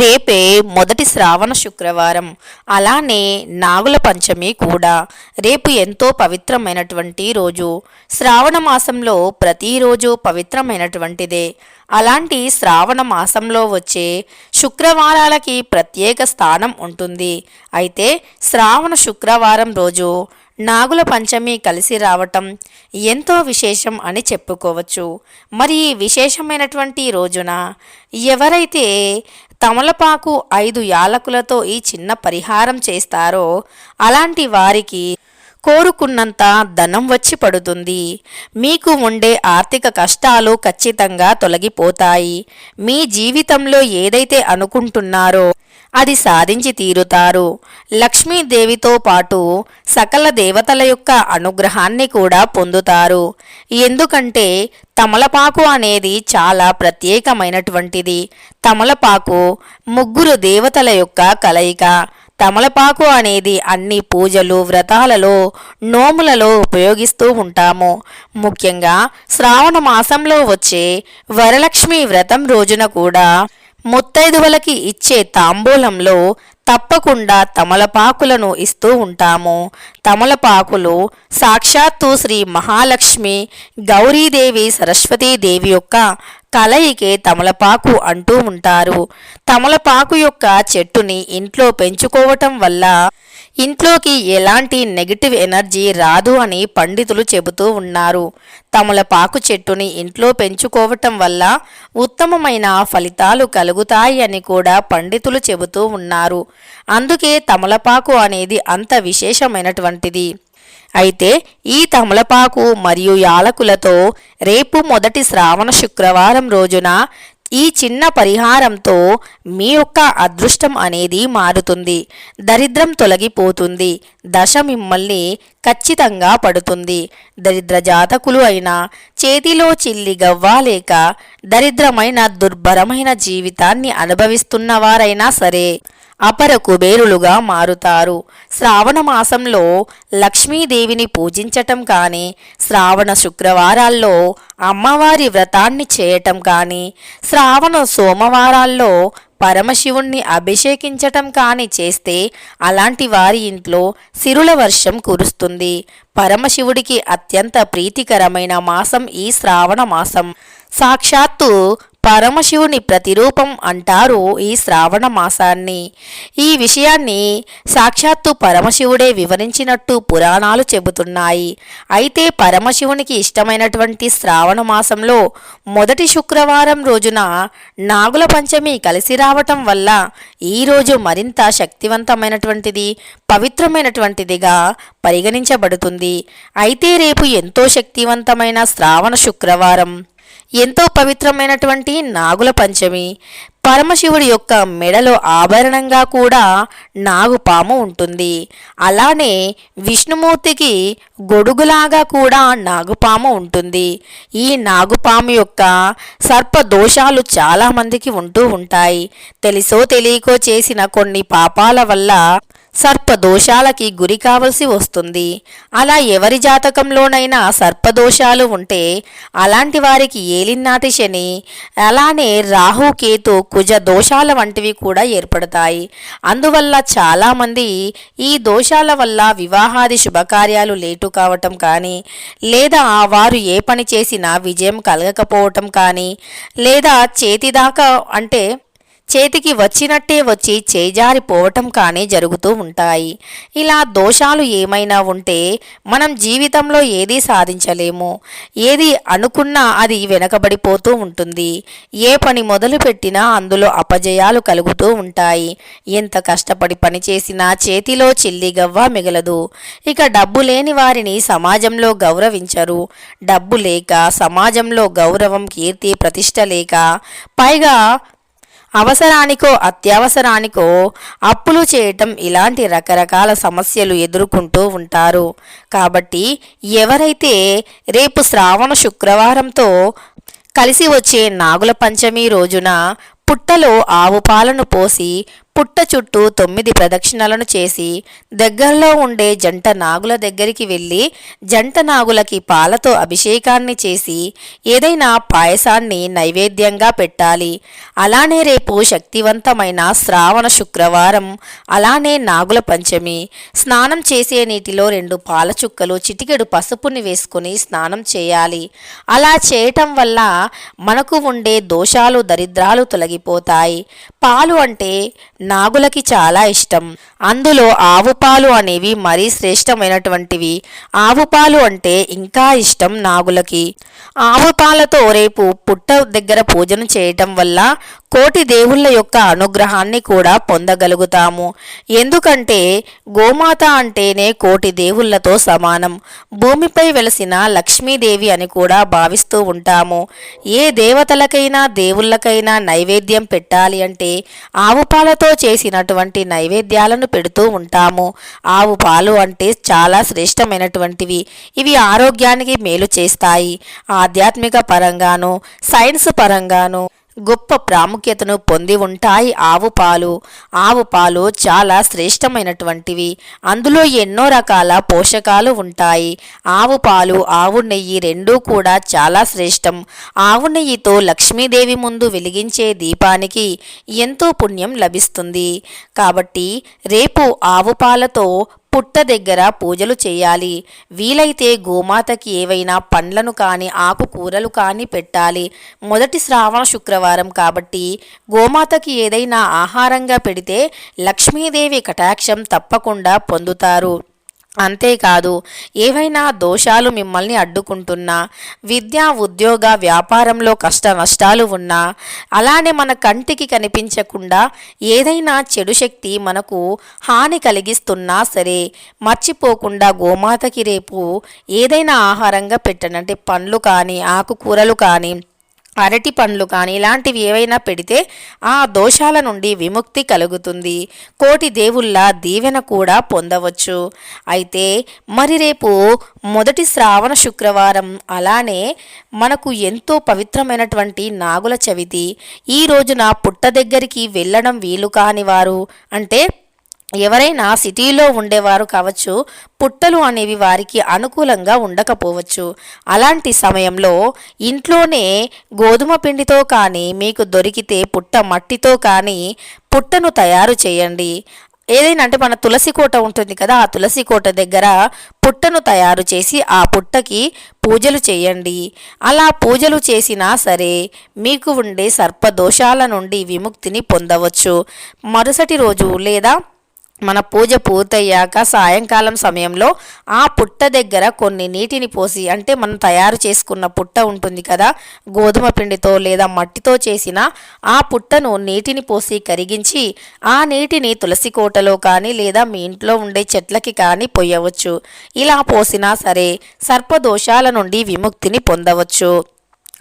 రేపే మొదటి శ్రావణ శుక్రవారం. అలానే నాగుల పంచమి కూడా. రేపు ఎంతో పవిత్రమైనటువంటి రోజు. శ్రావణ మాసంలో ప్రతిరోజు పవిత్రమైనటువంటిదే. అలాంటి శ్రావణ మాసంలో వచ్చే శుక్రవారాలకి ప్రత్యేక స్థానం ఉంటుంది. అయితే శ్రావణ శుక్రవారం రోజు నాగుల పంచమి కలిసి రావటం ఎంతో విశేషం అని చెప్పుకోవచ్చు. మరి ఈ విశేషమైనటువంటి రోజున ఎవరైతే తమలపాకు ఐదు యాలకులతో ఈ చిన్న పరిహారం చేస్తారో అలాంటి వారికి కోరుకున్నంత ధనం వచ్చి పడుతుంది. మీకు ఉండే ఆర్థిక కష్టాలు ఖచ్చితంగా తొలగిపోతాయి. మీ జీవితంలో ఏదైతే అనుకుంటున్నారో అది సాధించి తీరుతారు. లక్ష్మీదేవితో పాటు సకల దేవతల యొక్క అనుగ్రహాన్ని కూడా పొందుతారు. ఎందుకంటే తమలపాకు అనేది చాలా ప్రత్యేకమైనటువంటిది. తమలపాకు ముగ్గురు దేవతల యొక్క కలయిక. తమలపాకు అనేది అన్ని పూజలు వ్రతాలలో నోములలో ఉపయోగిస్తూ ఉంటాము. ముఖ్యంగా శ్రావణ మాసంలో వచ్చే వరలక్ష్మి వ్రతం రోజున కూడా ముత్తైదువలకి ఇచ్చే తాంబూలంలో తప్పకుండా తమలపాకులను ఇస్తూ ఉంటాము. తమలపాకులు సాక్షాత్తు శ్రీ మహాలక్ష్మి గౌరీదేవి సరస్వతీదేవి యొక్క కలయికే తమలపాకు అంటూ ఉంటారు. తమలపాకు యొక్క చెట్టుని ఇంట్లో పెంచుకోవటం వల్ల ఇంట్లోకి ఎలాంటి నెగిటివ్ ఎనర్జీ రాదు అని పండితులు చెబుతూ ఉన్నారు. తమలపాకు చెట్టుని ఇంట్లో పెంచుకోవటం వల్ల ఉత్తమమైన ఫలితాలు కలుగుతాయి అని కూడా పండితులు చెబుతూ ఉన్నారు. అందుకే తమలపాకు అనేది అంత విశేషమైనటువంటిది. అయితే ఈ తమలపాకు మరియు యాలకులతో రేపు మొదటి శ్రావణ శుక్రవారం రోజున ఈ చిన్న పరిహారంతో మీ యొక్క అదృష్టం అనేది మారుతుంది. దరిద్రం తొలగిపోతుంది. దశ మిమ్మల్ని ఖచ్చితంగా పడుతుంది. దరిద్ర జాతకులు అయినా చేతిలో చిల్లి గవ్వాలేక దరిద్రమైన దుర్భరమైన జీవితాన్ని అనుభవిస్తున్నవారైనా సరే అపర కుబేరులుగా మారుతారు. శ్రావణ మాసంలో లక్ష్మీదేవిని పూజించటం కానీ శ్రావణ శుక్రవారాల్లో అమ్మవారి వ్రతాన్ని చేయటం కానీ శ్రావణ సోమవారాల్లో పరమశివుణ్ణి అభిషేకించటం కాని చేస్తే అలాంటి వారి ఇంట్లో సిరుల వర్షం కురుస్తుంది. పరమశివుడికి అత్యంత ప్రీతికరమైన మాసం ఈ శ్రావణ మాసం. సాక్షాత్తు పరమశివుని ప్రతిరూపం అంటారు ఈ శ్రావణ మాసాన్ని. ఈ విషయాన్ని సాక్షాత్తు పరమశివుడే వివరించినట్టు పురాణాలు చెబుతున్నాయి. అయితే పరమశివునికి ఇష్టమైనటువంటి శ్రావణ మాసంలో మొదటి శుక్రవారం రోజున నాగుల పంచమి కలిసి రావటం వల్ల ఈ రోజు మరింత శక్తివంతమైనటువంటిది పవిత్రమైనటువంటిదిగా పరిగణించబడుతుంది. అయితే రేపు ఎంతో శక్తివంతమైన శ్రావణ శుక్రవారం. ఎంతో పవిత్రమైనటువంటి నాగుల పంచమి. పరమశివుడి యొక్క మెడలో ఆభరణంగా కూడా నాగుపాము ఉంటుంది. అలానే విష్ణుమూర్తికి గొడుగులాగా కూడా నాగుపాము ఉంటుంది. ఈ నాగుపాము యొక్క సర్ప దోషాలు చాలామందికి ఉంటూ ఉంటాయి. తెలిసో తెలియకో చేసిన కొన్ని పాపాల వల్ల సర్పదోషాలకి గురి కావలసి వస్తుంది. అలా ఎవరి జాతకంలోనైనా సర్పదోషాలు ఉంటే అలాంటి వారికి ఏలినాటి శని అలానే రాహు కేతు కుజ దోషాల వంటివి కూడా ఏర్పడతాయి. అందువల్ల చాలామంది ఈ దోషాల వల్ల వివాహాది శుభకార్యాలు లేటు కావటం కానీ లేదా వారు ఏ పని చేసినా విజయం కలగకపోవటం కానీ లేదా చేతిదాకా అంటే చేతికి వచ్చినట్టే వచ్చి చేజారిపోవటం కానీ జరుగుతూ ఉంటాయి. ఇలా దోషాలు ఏమైనా ఉంటే మనం జీవితంలో ఏది సాధించలేము. ఏది అనుకున్నా అది వెనకబడిపోతూ ఉంటుంది. ఏ పని మొదలు పెట్టినా అందులో అపజయాలు కలుగుతూ ఉంటాయి. ఎంత కష్టపడి పని చేసినా చేతిలో చిల్లిగవ్వ మిగలదు. ఇక డబ్బు లేని వారిని సమాజంలో గౌరవించరు. డబ్బు లేక సమాజంలో గౌరవం కీర్తి ప్రతిష్ట లేక పైగా అవసరానికో అత్యవసరానికో అప్పులు చేయటం ఇలాంటి రకరకాల సమస్యలు ఎదుర్కొంటూ ఉంటారు. కాబట్టి ఎవరైతే రేపు శ్రావణ శుక్రవారంతో కలిసి వచ్చే నాగుల పంచమి రోజున పుట్టలో ఆవు పాలను పోసి పుట్ట చుట్టూ తొమ్మిది ప్రదక్షిణలను చేసి దగ్గరలో ఉండే జంట నాగుల దగ్గరికి వెళ్ళి జంట నాగులకి పాలతో అభిషేకాన్ని చేసి ఏదైనా పాయసాన్ని నైవేద్యంగా పెట్టాలి. అలానే రేపు శక్తివంతమైన శ్రావణ శుక్రవారం అలానే నాగుల పంచమి. స్నానం చేసే నీటిలో రెండు పాల చుక్కలు చిటికెడు పసుపుని వేసుకుని స్నానం చేయాలి. అలా చేయటం వల్ల మనకు ఉండే దోషాలు దరిద్రాలు తొలగిపోతాయి. పాలు అంటే నాగులకి చాలా ఇష్టం. అందులో ఆవుపాలు అనేవి మరీ శ్రేష్టమైనటువంటివి. ఆవుపాలు అంటే ఇంకా ఇష్టం నాగులకి. ఆవు పాలతో రేపు పుట్ట దగ్గర పూజను చేయటం వల్ల కోటి దేవుళ్ళ యొక్క అనుగ్రహాన్ని కూడా పొందగలుగుతాము. ఎందుకంటే గోమాత అంటేనే కోటి దేవుళ్ళతో సమానం. భూమిపై వెలసిన లక్ష్మీదేవి అని కూడా భావిస్తూ ఉంటాము. ఏ దేవతలకైనా దేవుళ్ళకైనా నైవేద్యం పెట్టాలి అంటే ఆవు పాలతో చేసినటువంటి నైవేద్యాలను పెడుతూ ఉంటాము. ఆవు పాలు అంటే చాలా శ్రేష్టమైనటువంటివి. ఇవి ఆరోగ్యానికి మేలు చేస్తాయి. ఆధ్యాత్మిక పరంగాను సైన్స్ పరంగాను గొప్ప ప్రాముఖ్యతను పొంది ఉంటాయి ఆవు పాలు. ఆవు పాలు చాలా శ్రేష్టమైనటువంటివి. అందులో ఎన్నో రకాల పోషకాలు ఉంటాయి. ఆవు పాలు ఆవు నెయ్యి రెండూ కూడా చాలా శ్రేష్టం. ఆవు నెయ్యితో లక్ష్మీదేవి ముందు వెలిగించే దీపానికి ఎంతో పుణ్యం లభిస్తుంది. కాబట్టి రేపు ఆవు పాలతో పుట్ట దగ్గర పూజలు చేయాలి. వీలైతే గోమాతకి ఏవైనా పండ్లను కానీ ఆకుకూరలు కానీ పెట్టాలి. మొదటి శ్రావణ శుక్రవారం కాబట్టి గోమాతకి ఏదైనా ఆహారంగా పెడితే లక్ష్మీదేవి కటాక్షం తప్పకుండా పొందుతారు. అంతేకాదు ఏవైనా దోషాలు మిమ్మల్ని అడ్డుకుంటున్నా విద్య ఉద్యోగ వ్యాపారంలో కష్ట నష్టాలు ఉన్నా అలానే మన కంటికి కనిపించకుండా ఏదైనా చెడు శక్తి మనకు హాని కలిగిస్తున్నా సరే మర్చిపోకుండా గోమాతకి రేపు ఏదైనా ఆహారంగా పెట్టనంటే పండ్లు కానీ ఆకుకూరలు కానీ అరటి పండ్లు కానీ ఇలాంటివి ఏవైనా పెడితే ఆ దోషాల నుండి విముక్తి కలుగుతుంది. కోటి దేవుళ్ళ దీవెన కూడా పొందవచ్చు. అయితే మరి రేపు మొదటి శ్రావణ శుక్రవారం అలానే మనకు ఎంతో పవిత్రమైనటువంటి నాగుల చవితి. ఈ రోజున పుట్ట దగ్గరికి వెళ్ళడం వీలు కాని వారు అంటే ఎవరైనా సిటీలో ఉండేవారు కావచ్చు పుట్టలు అనేవి వారికి అనుకూలంగా ఉండకపోవచ్చు. అలాంటి సమయంలో ఇంట్లోనే గోధుమ పిండితో కానీ మీకు దొరికితే పుట్ట మట్టితో కానీ పుట్టను తయారు చేయండి. ఏదైనా అంటే మన తులసి కోట ఉంటుంది కదా ఆ తులసి కోట దగ్గర పుట్టను తయారు చేసి ఆ పుట్టకి పూజలు చేయండి. అలా పూజలు చేసినా సరే మీకు ఉండే సర్పదోషాల నుండి విముక్తిని పొందవచ్చు. మరుసటి రోజు లేదా మన పూజ పూర్తయ్యాక సాయంకాలం సమయంలో ఆ పుట్ట దగ్గర కొన్ని నీటిని పోసి అంటే మనం తయారు చేసుకున్న పుట్ట ఉంటుంది కదా గోధుమ పిండితో లేదా మట్టితో చేసిన ఆ పుట్టను నీటిని పోసి కరిగించి ఆ నీటిని తులసి కోటలో కానీ లేదా మీ ఇంట్లో ఉండే చెట్లకి కానీ పోయవచ్చు. ఇలా పోసినా సరే సర్పదోషాల నుండి విముక్తిని పొందవచ్చు.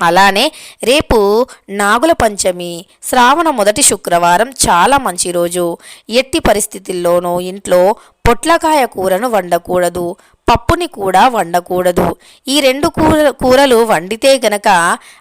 అలానే రేపు నాగుల పంచమి శ్రావణ మొదటి శుక్రవారం చాలా మంచి రోజు. ఎట్టి పరిస్థితుల్లోనూ ఇంట్లో పొట్లకాయ కూరను వండకూడదు పప్పుని కూడా వండకూడదు. ఈ రెండు కూర కూరలు వండితే గనక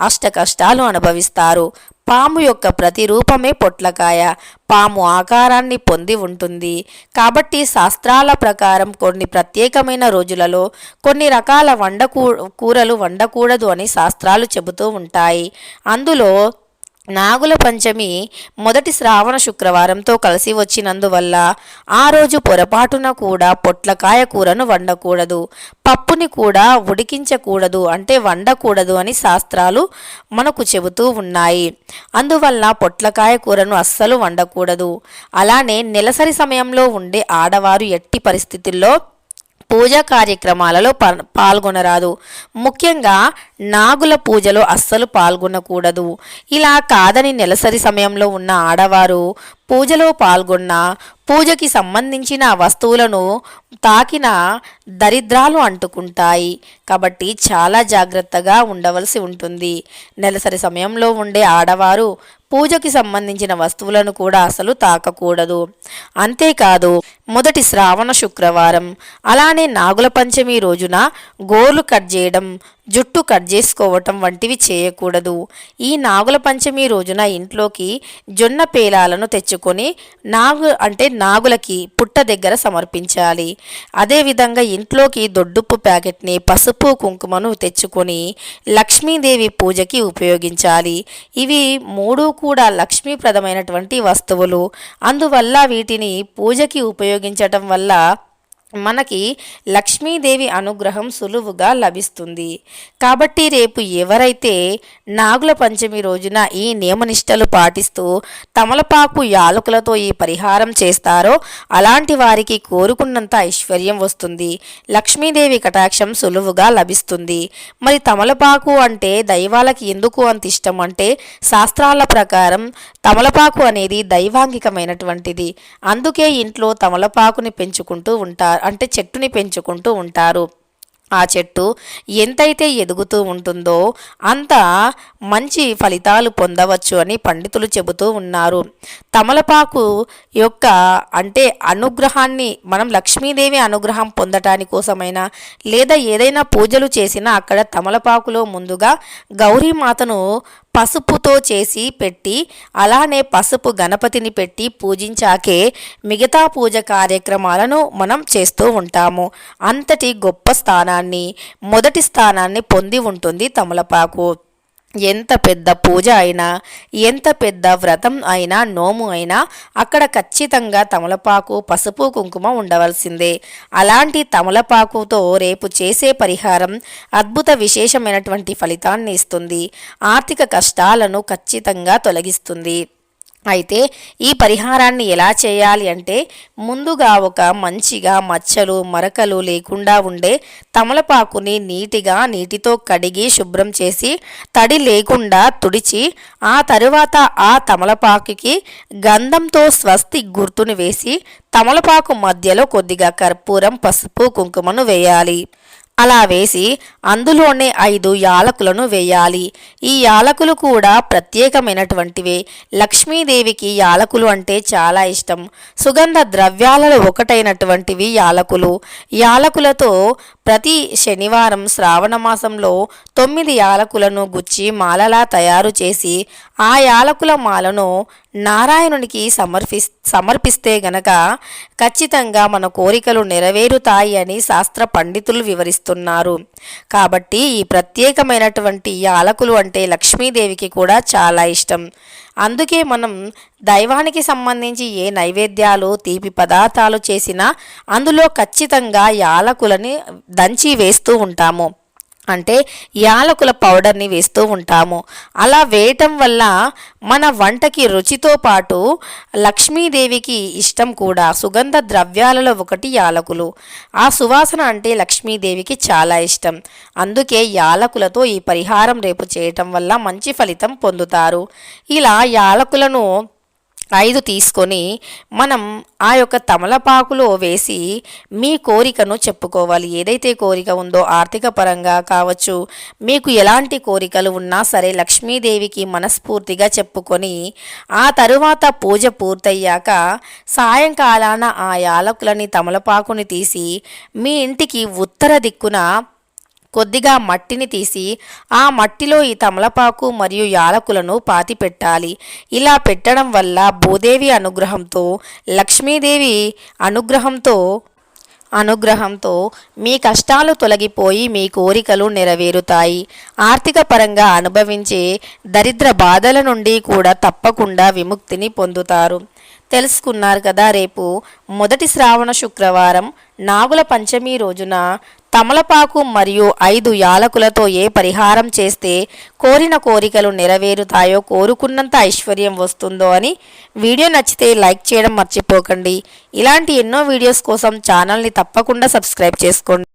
అష్టకష్టాలు అనుభవిస్తారు. పాము యొక్క ప్రతిరూపమే పొట్లకాయ. పాము ఆకారాన్ని పొంది ఉంటుంది. కాబట్టి శాస్త్రాల ప్రకారం కొన్ని ప్రత్యేకమైన రోజులలో కొన్ని రకాల వండకూ కూరలు వండకూడదు అని శాస్త్రాలు చెబుతూ ఉంటాయి. అందులో నాగుల పంచమి మొదటి శ్రావణ శుక్రవారంతో కలిసి వచ్చినందువల్ల ఆ రోజు పొరపాటున కూడా పొట్లకాయ కూరను వండకూడదు పప్పుని కూడా ఉడికించకూడదు అంటే వండకూడదు అని శాస్త్రాలు మనకు చెబుతూ ఉన్నాయి. అందువల్ల పొట్లకాయ కూరను అస్సలు వండకూడదు. అలానే నెలసరి సమయంలో ఉండే ఆడవారు ఎట్టి పరిస్థితుల్లో పూజా కార్యక్రమాలలో పాల్గొనరాదు. ముఖ్యంగా నాగుల పూజలో అస్సలు పాల్గొనకూడదు. ఇలా కాదని నెలసరి సమయంలో ఉన్న ఆడవారు పూజలో పాల్గొన్న పూజకి సంబంధించిన వస్తువులను తాకిన దరిద్రాలు అంటుకుంటాయి. కాబట్టి చాలా జాగ్రత్తగా ఉండవలసి ఉంటుంది. నెలసరి సమయంలో ఉండే ఆడవారు పూజకి సంబంధించిన వస్తువులను కూడా అసలు తాకకూడదు. అంతేకాదు మొదటి శ్రావణ శుక్రవారం అలానే నాగుల పంచమి రోజున గోర్లు కట్ చేయడం జుట్టు కట్ చేసుకోవటం వంటివి చేయకూడదు. ఈ నాగుల పంచమి రోజున ఇంట్లోకి జొన్న పేలాలను తెచ్చుకొని నాగు అంటే నాగులకి పుట్ట దగ్గర సమర్పించాలి. అదేవిధంగా ఇంట్లోకి దొడ్డుప్పు ప్యాకెట్ని పసుపు కుంకుమను తెచ్చుకొని లక్ష్మీదేవి పూజకి ఉపయోగించాలి. ఇవి మూడు కూడా లక్ష్మీప్రదమైనటువంటి వస్తువులు. అందువల్ల వీటిని పూజకి ఉపయోగించటం వల్ల మనకి లక్ష్మీదేవి అనుగ్రహం సులువుగా లభిస్తుంది. కాబట్టి రేపు ఎవరైతే నాగుల పంచమి రోజున ఈ నియమనిష్టలు పాటిస్తూ తమలపాకు యాలకులతో ఈ పరిహారం చేస్తారో అలాంటి వారికి కోరుకున్నంత ఐశ్వర్యం వస్తుంది. లక్ష్మీదేవి కటాక్షం సులువుగా లభిస్తుంది. మరి తమలపాకు అంటే దైవాలకి ఎందుకు అంత ఇష్టం అంటే శాస్త్రాల ప్రకారం తమలపాకు అనేది దైవాంగికమైనటువంటిది. అందుకే ఇంట్లో తమలపాకుని పెంచుకుంటూ ఉంటారు అంటే చెట్టుని పెంచుకుంటూ ఉంటారు. ఆ చెట్టు ఎంతైతే ఎదుగుతూ ఉంటుందో అంత మంచి ఫలితాలు పొందవచ్చు అని పండితులు చెబుతూ ఉన్నారు. తమలపాకు యొక్క అంటే అనుగ్రహాన్ని మనం లక్ష్మీదేవి అనుగ్రహం పొందటాని కోసమైనా లేదా ఏదైనా పూజలు చేసినా అక్కడ తమలపాకులో ముందుగా గౌరీమాతను పసుపుతో చేసి పెట్టి అలానే పసుపు గణపతిని పెట్టి పూజించాకే మిగతా పూజ కార్యక్రమాలను మనం చేస్తూ ఉంటాము. అంతటి గొప్ప స్థానాన్ని మొదటి స్థానాన్ని పొంది ఉంటుంది తమలపాకు. ఎంత పెద్ద పూజ అయినా ఎంత పెద్ద వ్రతం అయినా నోము అయినా అక్కడ ఖచ్చితంగా తమలపాకు పసుపు కుంకుమ ఉండవలసిందే. అలాంటి తమలపాకుతో రేపు చేసే పరిహారం అద్భుత విశేషమైనటువంటి ఫలితాన్ని ఇస్తుంది. ఆర్థిక కష్టాలను ఖచ్చితంగా తొలగిస్తుంది. అయితే ఈ పరిహారాన్ని ఎలా చేయాలి అంటే ముందుగా ఒక మంచిగా మచ్చలు మరకలు లేకుండా ఉండే తమలపాకుని నీటిగా నీటితో కడిగి శుభ్రం చేసి తడి లేకుండా తుడిచి ఆ తరువాత ఆ తమలపాకుకి గంధంతో స్వస్తి గుర్తును వేసి తమలపాకు మధ్యలో కొద్దిగా కర్పూరం పసుపు కుంకుమను వేయాలి. అలా వేసి అందులోనే ఐదు యాలకులను వేయాలి. ఈ యాలకులు కూడా ప్రత్యేకమైనటువంటివే. లక్ష్మీదేవికి యాలకులు అంటే చాలా ఇష్టం. సుగంధ ద్రవ్యాలలో ఒకటైనటువంటివి యాలకులు. యాలకులతో ప్రతి శనివారం శ్రావణ మాసంలో తొమ్మిది యాలకులను గుచ్చి మాలలా తయారు చేసి ఆ యాలకుల మాలను నారాయణునికి సమర్పి సమర్పిస్తే గనక ఖచ్చితంగా మన కోరికలు నెరవేరుతాయి అని శాస్త్ర పండితులు వివరిస్తారు చేస్తున్నారు. కాబట్టి ఈ ప్రత్యేకమైనటువంటి యాలకులు అంటే లక్ష్మీదేవికి కూడా చాలా ఇష్టం. అందుకే మనం దైవానికి సంబంధించి ఏ నైవేద్యాలు తీపి పదార్థాలు చేసినా అందులో ఖచ్చితంగా యాలకులని దంచి వేస్తూ ఉంటాము. అంటే యాలకుల పౌడర్ని వేస్తూ ఉంటాము. అలా వేయటం వల్ల మన వంటకి రుచితో పాటు లక్ష్మీదేవికి ఇష్టం కూడా. సుగంధ ద్రవ్యాలలో ఒకటి యాలకులు. ఆ సువాసన అంటే లక్ష్మీదేవికి చాలా ఇష్టం. అందుకే యాలకులతో ఈ పరిహారం రేపు చేయటం వల్ల మంచి ఫలితం పొందుతారు. ఇలా యాలకులను ఐదు తీసుకొని మనం ఆ యొక్క తమలపాకులో వేసి మీ కోరికను చెప్పుకోవాలి. ఏదైతే కోరిక ఉందో ఆర్థిక పరంగా కావచ్చు మీకు ఎలాంటి కోరికలు ఉన్నా సరే లక్ష్మీదేవికి మనస్ఫూర్తిగా చెప్పుకొని ఆ తరువాత పూజ పూర్తయ్యాక సాయంకాలాన ఆ యాలకులని తమలపాకుని తీసి మీ ఇంటికి ఉత్తర దిక్కున కొద్దిగా మట్టిని తీసి ఆ మట్టిలో ఈ తమలపాకు మరియు యాలకులను పాతి పెట్టాలి ఇలా పెట్టడం వల్ల భూదేవి అనుగ్రహంతో లక్ష్మీదేవి అనుగ్రహంతో అనుగ్రహంతో మీ కష్టాలు తొలగిపోయి మీ కోరికలు నెరవేరుతాయి. ఆర్థిక పరంగా అనుభవించే దరిద్ర బాధల నుండి కూడా తప్పకుండా విముక్తిని పొందుతారు. తెలుసుకున్నారు కదా రేపు మొదటి శ్రావణ శుక్రవారం నాగుల పంచమి రోజున తమలపాకు మరియు ఐదు యాలకులతో ఏ పరిహారం చేస్తే కోరిన కోరికలు నెరవేరుతాయో కోరుకున్నంత ఐశ్వర్యం వస్తుందో అని వీడియో నచ్చితే లైక్ చేయడం మర్చిపోకండి. ఇలాంటి ఎన్నో వీడియోస్ కోసం ఛానల్ని తప్పకుండా సబ్స్క్రైబ్ చేసుకోండి.